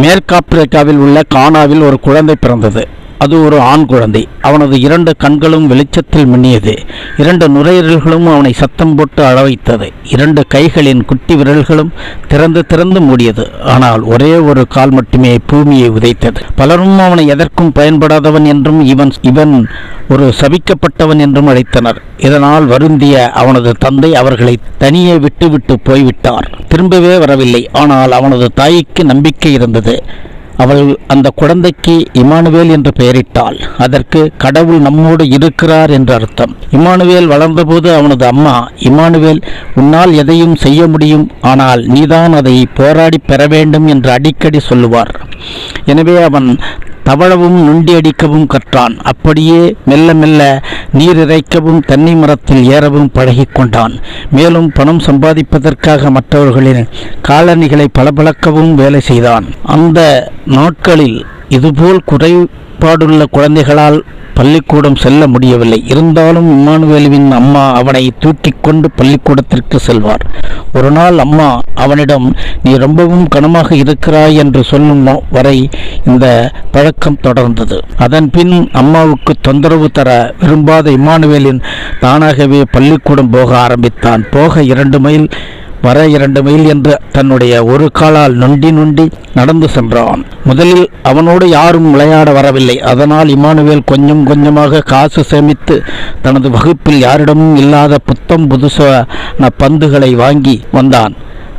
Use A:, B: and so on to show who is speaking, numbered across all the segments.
A: மேற்காப்பிரிக்காவில் உள்ள கானாவில் ஒரு குழந்தை பிறந்தது. அது ஒரு ஆண் குழந்தை. அவனது இரண்டு கண்களும் வெளிச்சத்தில் மின்னியது. இரண்டு நுரையீரல்களும் அவனை சத்தம் போட்டு அளவைத்தது. இரண்டு கைகளின் குட்டி விரல்களும் திறந்து திறந்து மூடியது. ஆனால் ஒரே ஒரு கால் மட்டுமே பூமியை உதைத்தது. பலரும் அவனை எதற்கும் பயன்படாதவன் என்றும் இவன் இவன் ஒரு சபிக்கப்பட்டவன் என்றும் அழைத்தனர். இதனால் வருந்திய அவனது தந்தை அவர்களை தனியே விட்டுவிட்டு போய்விட்டார். திரும்பவே வரவில்லை. ஆனால் அவனது தாய்க்கு நம்பிக்கை இருந்தது. அவள் அந்த குழந்தைக்கு இமானுவேல் என்று பெயரிட்டாள். அதற்கு கடவுள் நம்மோடு இருக்கிறார் என்று அர்த்தம். இமானுவேல் வளர்ந்தபோது அவனது அம்மா இமானுவேல் உன்னால் எதையும் செய்ய முடியும் ஆனால் நீதான் அதை போராடி பெற வேண்டும் என்று அடிக்கடி சொல்லுவார். எனவே அவன் தவழவும் நுண்டி அடிக்கவும் கற்றான். அப்படியே மெல்ல மெல்ல நீர் இறைக்கவும் தென்னை மரத்தில் ஏறவும் பழகி கொண்டான் மேலும் பணம் சம்பாதிப்பதற்காக மற்றவர்களின் காலணிகளை பளபளக்கவும் வேலை செய்தான். அந்த நாட்களில் இதுபோல் குறை கட்டுப்பாடுள்ள குழந்தைகளால் பள்ளிக்கூடம் செல்ல முடியவில்லை. இருந்தாலும் இம்மானுவேலுவின் அம்மா அவனை தூக்கிக்கொண்டு பள்ளிக்கூடத்திற்கு செல்வார். ஒரு நாள் அம்மா அவனிடம் நீ ரொம்பவும் கனமாக இருக்கிறாய் என்று சொல்லும் வரை இந்த பழக்கம் தொடர்ந்தது. அதன் பின் அம்மாவுக்கு தொந்தரவு தர விரும்பாத இம்மானுவேலின் தானாகவே பள்ளிக்கூடம் போக ஆரம்பித்தான். போக இரண்டு மைல் வர இரண்டு மைல் என்று தன்னுடைய ஒரு காலால் நொண்டி நொண்டி நடந்து சென்றான். முதலில் அவனோடு யாரும் விளையாட வரவில்லை. அதனால் இமானுவேல் கொஞ்சம் கொஞ்சமாக காசு சேமித்து தனது வகுப்பில் யாரிடமும் இல்லாத புத்தம் புதுசான பந்துகளை வாங்கி வந்தான்.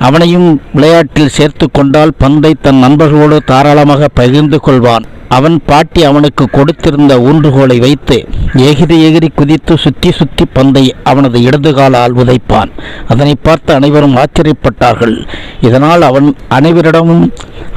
A: அவனையும் விளையாட்டில் சேர்த்து கொண்டால் பந்தை தன் நண்பர்களோடு தாராளமாக பகிர்ந்து கொள்வான். அவன் பாட்டி அவனுக்கு கொடுத்திருந்த ஊன்றுகோலை வைத்து எகிரி எகிரி குதித்து சுற்றி சுற்றி பந்தை அவனது இடது காலால் உதைப்பான். அதனை பார்த்து அனைவரும் ஆச்சரியப்பட்டார்கள். இதனால் அவன் அனைவரிடமும்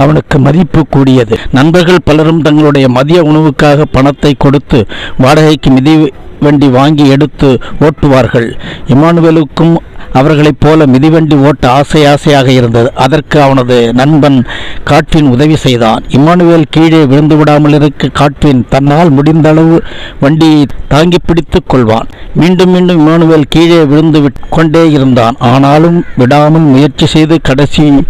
A: அவனுக்கு மதிப்பு கூடியது. நண்பர்கள் பலரும் தங்களுடைய மதிய உணவுக்காக பணத்தை கொடுத்து வாடகைக்கு மிதி வண்டி வாங்கி எடுத்து ஓட்டுவார்கள். இமானுவேலுக்கும் அவர்களைப் போல மிதிவண்டி ஓட்ட ஆசை ஆசையாக இருந்தது. அதற்கு அவனது நண்பன் காட்வின் உதவி செய்தான். இமானுவேல் கீழே விழுந்து விடாமல் இருக்க காட்வின் தன்னால் முடிந்த அளவு வண்டியை தாங்கி பிடித்துக் கொள்வான். மீண்டும் மீண்டும் இமானுவேல் கீழே விழுந்து விட்- கொண்டே இருந்தான். ஆனாலும் விடாமல் முயற்சி செய்து கடைசியில்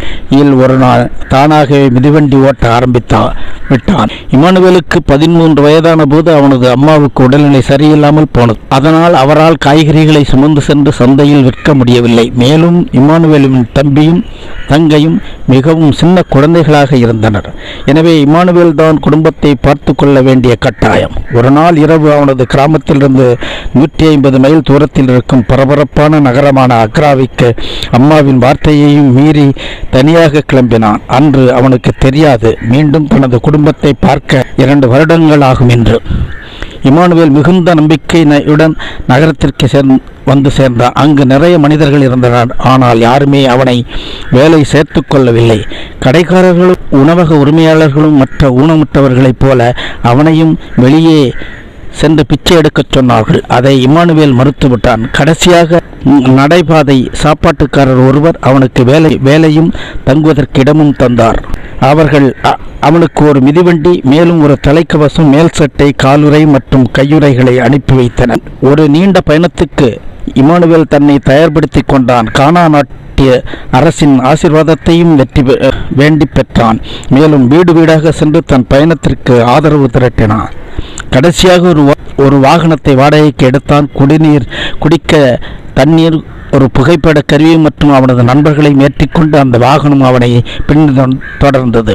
A: ஒரு நாள் தானாகவே மிதிவண்டி ஓட்ட ஆரம்பித்தான் விட்டான். இமானுவேலுக்கு பதிமூன்று வயதான போது அவனது அம்மாவுக்கு உடல்நிலை சரியில்லாமல் போனது. அதனால் அவரால் காய்கறிகளை சுமந்து சென்று சந்தையில் விற்க முடியவில்லை மேலும் இமானுவேலுவின் தம்பியும் தங்கையும் மிகவும் சின்ன குழந்தைகளாக இருந்தனர். எனவே இமானுவேல் தான் குடும்பத்தை பார்த்து கொள்ள வேண்டிய கட்டாயம். ஒரு நாள் இரவு அவனது கிராமத்திலிருந்து நூற்றி ஐம்பது மைல் தூரத்தில் இருக்கும் பரபரப்பான நகரமான அக்ராவிற்கு அம்மாவின் வார்த்தையையும் மீறி தனியாக கிளம்பினான். அன்று அவனுக்கு தெரியாது. மீண்டும் தனது குடும்பத்தை பார்க்க இரண்டு வருடங்கள் ஆகும் என்று. இமானுவேல் மிகுந்த நம்பிக்கையுடன் நகரத்திற்கு சேர் வந்து சேர்ந்தான். அங்கு நிறைய மனிதர்கள் இருந்தனர். ஆனால் யாருமே அவனை வேலை சேர்த்து கொள்ளவில்லை. கடைக்காரர்களும் உணவக உரிமையாளர்களும் மற்ற ஊனமுற்றவர்களைப் போல அவனையும் வெளியே சென்று பிச்சை எடுக்கச் சொன்னார்கள். அதை இமானுவேல் மறுத்துவிட்டான். கடைசியாக நடைபாதை சாப்பாட்டுக்காரர் ஒருவர் அவனுக்கு வேலை வேலையும் தங்குவதற்கு இடமும் தந்தார். அவர்கள் அ- அவனுக்கு ஒரு மிதிவண்டி மேலும் ஒரு தலைக்கவசம் மேல் சட்டை காலுறை மற்றும் கையுறைகளை அனுப்பி வைத்தனர். ஒரு நீண்ட பயணத்துக்கு இமானுவேல் தன்னை தயார்படுத்தி கொண்டான். கானா நாட்டிய அரசின் ஆசீர்வாதத்தையும் வெற்றி பெ- வேண்டி பெற்றான். மேலும் வீடு வீடாக சென்று தன் பயணத்திற்கு ஆதரவு திரட்டினான். கடைசியாக ஒரு ஒரு வாகனத்தை வாடகைக்கு எடுத்தான் குடிநீர் குடிக்க தண்ணீர் ஒரு புகைப்பட கருவி மற்றும் அவனது நண்பர்களை ஏற்றிக்கொண்டு அந்த வாகனம் அவனை பின் தொடர்ந்தது.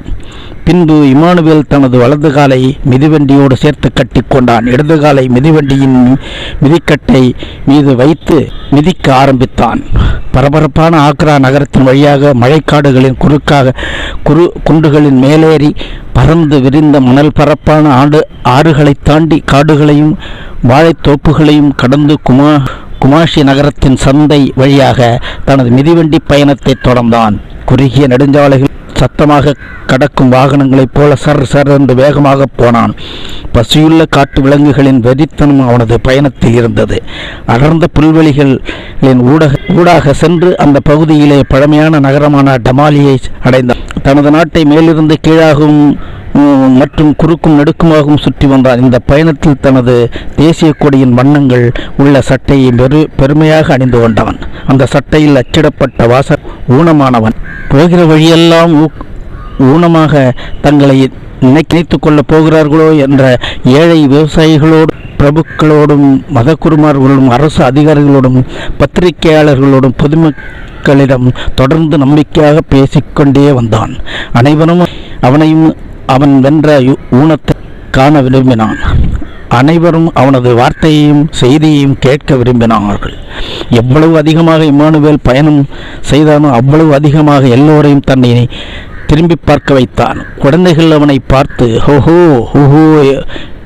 A: பின்பு இமானுவேல் தனது வலது காலை மிதிவண்டியோடு சேர்த்து கட்டிக்கொண்டான் இடது காலை மிதிவண்டியின் மிதிக்கட்டை மீது வைத்து மிதிக்க ஆரம்பித்தான். பரபரப்பான ஆக்ரா நகரத்தின் வழியாக மழைக்காடுகளின் குறுக்காக குறு குண்டுகளின் மேலேறி பறந்து விரிந்த மணல் பரப்பான ஆடு ஆறுகளைத் தாண்டி காடுகளையும் வாழைத்தோப்புகளையும் கடந்து குமா குமாஷி நகரத்தின் சந்தை வழியாக தனது மிதிவண்டி பயணத்தை தொடர்ந்தான். குறுகிய நெடுஞ்சாலைகள் சத்தமாக கடக்கும் வாகனங்களைப் போல சர் சர் என்று வேகமாக போனான். பசியுள்ள காட்டு விலங்குகளின் வெறித்தனம் அவனது பயணத்தில் இருந்தது. அடர்ந்த புல்வெளிகளின் ஊடக ஊடாக சென்று அந்த பகுதியிலே பழமையான நகரமான டமாலியை அடைந்தான். தனது நாட்டை மேலிருந்து கீழாகவும் மற்றும் குறுக்கும் நெடுக்குமாகவும் சுற்றி வந்தார். இந்த பயணத்தில் தனது தேசிய கொடியின் வண்ணங்கள் உள்ள சட்டையை பெரு பெருமையாக அணிந்து கொண்டவன். அந்த சட்டையில் அச்சிடப்பட்ட வாச ஊனமானவன். போகிற வழியெல்லாம் ஊக் ஊனமாக தங்களை நினைத்துக் கொள்ளப் போகிறார்களோ என்ற ஏழை விவசாயிகளோடு பிரபுக்களோடும் மதகுருமார்களோடும் அரசு அதிகாரிகளோடும் பத்திரிகையாளர்களோடும் பொதுமக்களிடம் தொடர்ந்து நம்பிக்கையாக பேசிக்கொண்டே வந்தான். அனைவரும் அவனையும் அவன் வென்ற ஊனத்தை காண விரும்பினான். அனைவரும் அவனது வார்த்தையையும் செய்தியையும் கேட்க விரும்பினார்கள். எவ்வளவு அதிகமாக இம்மானுவேல் பயணம் செய்தானோ அவ்வளவு அதிகமாக எல்லோரையும் தன்னை திரும்பி பார்க்க வைத்தான். குழந்தைகள் அவனை பார்த்து ஹோஹோ ஹோஹோ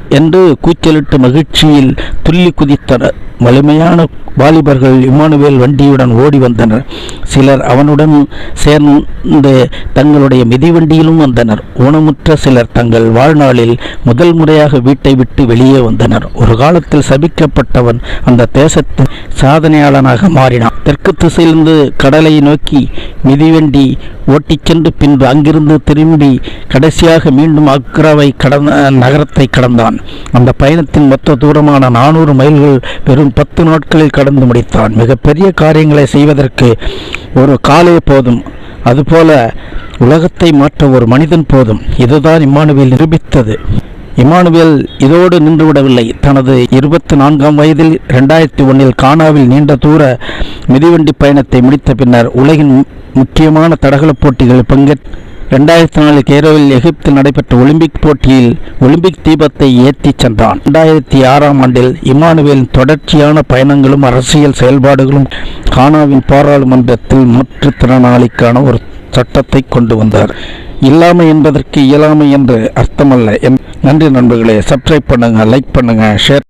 A: என்று கூச்சலிட்டு மகிழ்ச்சியில் துள்ளி குதித்தனர். வலிமையான வாலிபர்கள் இம்மானுவேல் வண்டியுடன் ஓடி வந்தனர். சிலர் அவனுடன் சேர்ந்து தங்களுடைய மிதிவண்டியிலும் வந்தனர். ஊனமுற்ற சிலர் தங்கள் வாழ்நாளில் முதல் முறையாக வீட்டை விட்டு வெளியே வந்தனர். ஒரு காலத்தில் சபிக்கப்பட்டவன் அந்த தேசத்தின் சாதனையாளனாக மாறினான். தெற்கு திசையிலிருந்து கடலை நோக்கி மிதிவண்டி ஓட்டிச் சென்று பின்பு அங்கிருந்து திரும்பி கடைசியாக மீண்டும் அக்ராவை கடந்த நகரத்தை கடந்தான். அந்த பயணத்தின் மொத்த தூரமான நானூறு மைல்கள் பெரும் வெறும் பத்து நாட்களில் கடந்து முடித்தான். மிகப்பெரிய காரியங்களை செய்வதற்கு ஒரு காலே போதும். அதுபோல உலகத்தை மாற்ற ஒரு மனிதன் போதும். இதுதான் இம்மானுவேல் நிரூபித்தது. இமானுவேல் இதோடு நின்றுவிடவில்லை. தனது இருபத்தி நான்காம் வயதில் ரெண்டாயிரத்தி ஒன்றில் கானாவில் நீண்ட தூர மிதிவண்டி பயணத்தை முடித்த பின்னர் உலகின் முக்கியமான தடகள போட்டிகளில் பங்கேற்று ரெண்டாயிரத்தி நாலு கேரோவில் எகிப்தில் நடைபெற்ற ஒலிம்பிக் போட்டியில் ஒலிம்பிக் தீபத்தை ஏற்றிச் சென்றான். ரெண்டாயிரத்தி ஆறாம் ஆண்டில் இமானுவேலின் தொடர்ச்சியான பயணங்களும் அரசியல் செயல்பாடுகளும் கானாவின் பாராளுமன்றத்தில் மாற்றுத்திறனாளிக்கான ஒரு சட்டத்தை கொண்டு வந்தார். இல்லாமை என்பதற்கு இயலாமை என்று அர்த்தமல்ல. என் நன்றி நண்பர்களே. சப்ஸ்கிரைப் பண்ணுங்க லைக் பண்ணுங்க ஷேர்